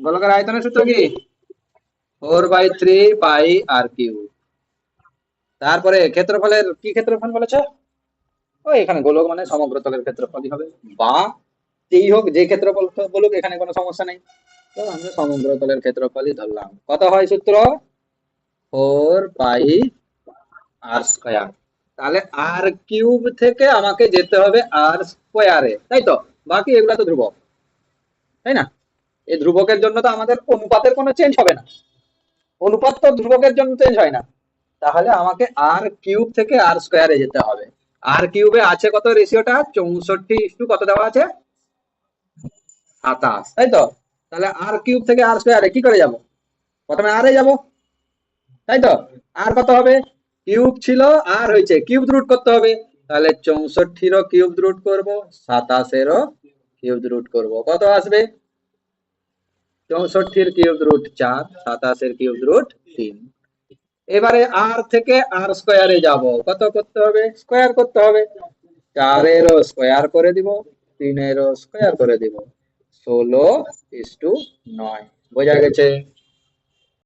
গোলকের আয়তনের সূত্র কি? Four by three pi r cube. তারপরে ক্ষেত্রফলের কি ক্ষেত্রফল বলেছে? ও এখানে গোলক মানে সমগ্র তলের ক্ষেত্রফলই হবে? বা যেই হোক, যে ক্ষেত্রফল বলুক, এখানে কোনো সমস্যা নেই। তো আমরা সমগ্র তলের ক্ষেত্রফলই ধরলাম। কত হয় সূত্র? Four pi r square. তাহলে আর কিউব থেকে আমাকে যেতে হবে আর স্কোয়ারে, তাই তো? বাকি এগুলা তো ধ্রুবক। তাই না? এই ধ্রুবকের জন্য তো আমাদের অনুপাতের কোনো চেঞ্জ হবে না। অনুপাত তো ধ্রুবকের জন্য চেঞ্জ হয় না। তাহলে আমাকে আর কিউব থেকে আর স্কোয়ারে যেতে হবে। আর কিউবে আছে কত রেশিওটা চৌষট্টি ইস্টু কত দেওয়া আছে? সাতাশ। তাই তো? তাহলে আর কিউব থেকে আর স্কোয়ারে কি করে যাব? প্রথমে আরে যাব। তাই তো? আর কত হবে? কিউব ছিল আর হয়েছে। কিউব রুট করতে হবে। তাহলে চৌষট্টিরও কিউব রুট করব, সাতাশেরও কিউব রুট করব। কত আসবে? চৌষট্টির কিউব রুট চার, সাতাশের কিউব রুট তিন। এবারে আর থেকে আর স্কোয়ারে যাব। কত করতে হবে? স্কোয়ার করতে হবে। চারেরও স্কোয়ার করে দিব, তিনেরও স্কোয়ার করে দিব। ষোলো ইস টু নয়। বোঝা গেছে?